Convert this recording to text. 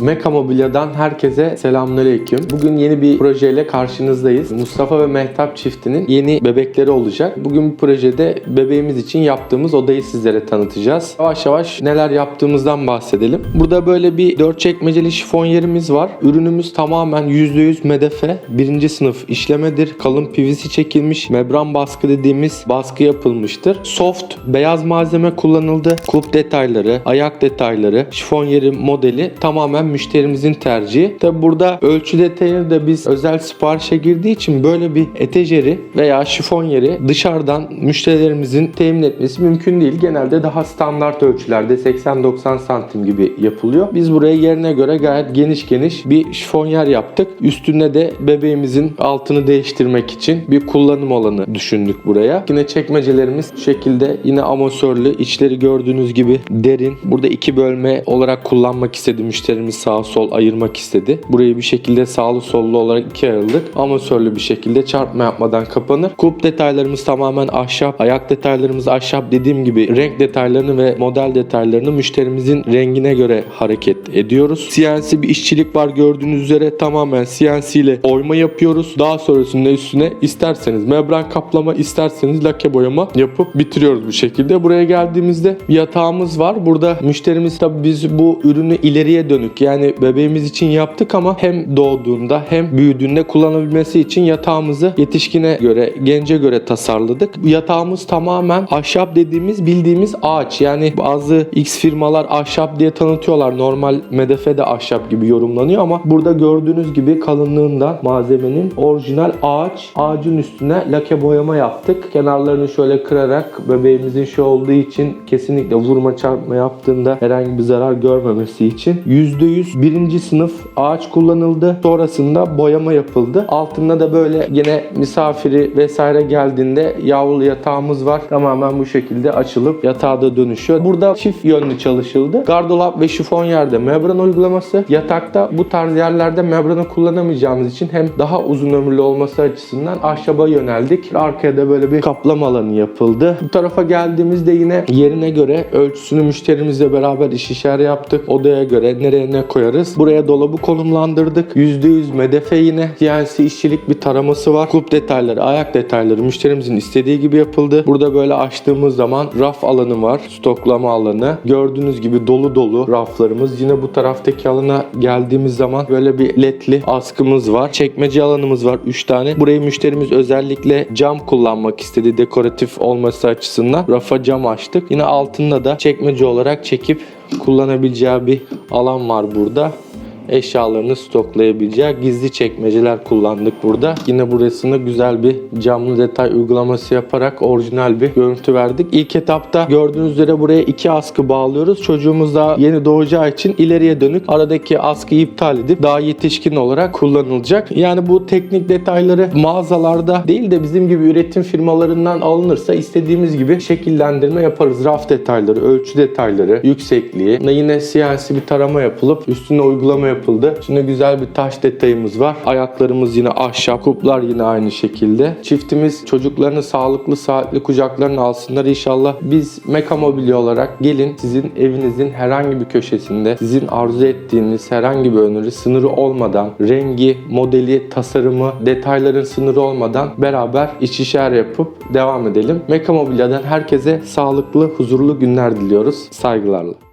Meka Mobilya'dan herkese selamünaleyküm. Bugün yeni bir projeyle karşınızdayız. Mustafa ve Mehtap çiftinin yeni bebekleri olacak. Bugün bu projede bebeğimiz için yaptığımız odayı sizlere tanıtacağız. Yavaş yavaş neler yaptığımızdan bahsedelim. Burada böyle bir dört çekmeceli şifon yerimiz var. Ürünümüz tamamen %100 medefe. Birinci sınıf işlemedir. Kalın PVC çekilmiş. Membran baskı dediğimiz baskı yapılmıştır. Soft beyaz malzeme kullanıldı. Kulp detayları, ayak detayları, şifon yeri modeli tamamen müşterimizin tercihi. Tabi burada ölçü detayını da biz özel siparişe girdiği için böyle bir etejeri veya şifon yeri dışarıdan müşterilerimizin temin etmesi mümkün değil. Genelde daha standart ölçülerde 80-90 santim gibi yapılıyor. Biz buraya yerine göre gayet geniş geniş bir şifon yer yaptık. Üstüne de bebeğimizin altını değiştirmek için bir kullanım alanı düşündük buraya. Yine çekmecelerimiz şu şekilde yine amatörlü içleri gördüğünüz gibi derin. Burada iki bölme olarak kullanmak istedi müşterimiz sağ sol ayırmak istedi. Burayı bir şekilde sağlı sollu olarak ikiye ayırdık. Amatörlü bir şekilde çarpma yapmadan kapanır. Kulp detaylarımız tamamen ahşap. Ayak detaylarımız ahşap dediğim gibi renk detaylarını ve model detaylarını müşterimizin rengine göre hareket ediyoruz. CNC bir işçilik var gördüğünüz üzere tamamen CNC ile oyma yapıyoruz. Daha sonrasında üstüne isterseniz membran kaplama isterseniz lake boyama yapıp bitiriyoruz bu şekilde. Buraya geldiğimizde yatağımız var. Burada müşterimiz tabii biz bu ürünü ileriye dönük yani bebeğimiz için yaptık ama hem doğduğunda hem büyüdüğünde kullanabilmesi için yatağımızı yetişkine göre, gence göre tasarladık. Yatağımız tamamen ahşap dediğimiz bildiğimiz ağaç. Yani bazı X firmalar ahşap diye tanıtıyorlar. Normal medefe de ahşap gibi yorumlanıyor ama burada gördüğünüz gibi kalınlığından malzemenin orijinal ağaç. Ağacın üstüne lake boyama yaptık. Kenarlarını şöyle kırarak bebeğimizin şu olduğu için kesinlikle vurma çarpma yaptığında herhangi bir zarar görmemesi için %100 birinci sınıf ağaç kullanıldı. Sonrasında boyama yapıldı. Altında da böyle yine misafiri vesaire geldiğinde yavru yatağımız var. Tamamen bu şekilde açılıp yatağa da dönüşüyor. Burada çift yönlü çalışıldı. Gardolap ve şifon yerde membran uygulaması. Yatakta bu tarz yerlerde membranı kullanamayacağımız için hem daha uzun ömürlü olması açısından ahşaba yöneldik. Arkaya da böyle bir kaplama alanı yapıldı. Bu tarafa geldiğimizde yine yerine göre ölçüsünü müşterimizle beraber işişer yaptık. Odaya göre nereye ne koyarız. Buraya dolabı konumlandırdık. %100 medefe yine. CNC işçilik bir taraması var. Kulp detayları, ayak detayları müşterimizin istediği gibi yapıldı. Burada böyle açtığımız zaman raf alanı var. Stoklama alanı. Gördüğünüz gibi dolu dolu raflarımız. Yine bu taraftaki alana geldiğimiz zaman böyle bir ledli askımız var. Çekmece alanımız var 3 tane. Burayı müşterimiz özellikle cam kullanmak istedi dekoratif olması açısından. Rafa cam açtık. Yine altında da çekmece olarak çekip kullanabileceği bir alan var burada eşyalarını stoklayabileceği gizli çekmeceler kullandık burada. Yine burasını güzel bir camlı detay uygulaması yaparak orijinal bir görüntü verdik. İlk etapta gördüğünüz üzere buraya iki askı bağlıyoruz. Çocuğumuz daha yeni doğacağı için ileriye dönük aradaki askıyı iptal edip daha yetişkin olarak kullanılacak. Yani bu teknik detayları mağazalarda değil de bizim gibi üretim firmalarından alınırsa istediğimiz gibi şekillendirme yaparız. Raf detayları, ölçü detayları, yüksekliği. Yine CNC bir tarama yapılıp üstüne uygulama yapıldı. Şimdi güzel bir taş detayımız var. Ayaklarımız yine ahşap. Kuplar yine aynı şekilde. Çiftimiz çocuklarını sağlıklı saatli kucaklarına alsınlar inşallah. Biz Meka Mobilya olarak gelin sizin evinizin herhangi bir köşesinde sizin arzu ettiğiniz herhangi bir öneri sınırı olmadan rengi, modeli, tasarımı, detayların sınırı olmadan beraber işişer yapıp devam edelim. Meka Mobilya'dan herkese sağlıklı, huzurlu günler diliyoruz. Saygılarla.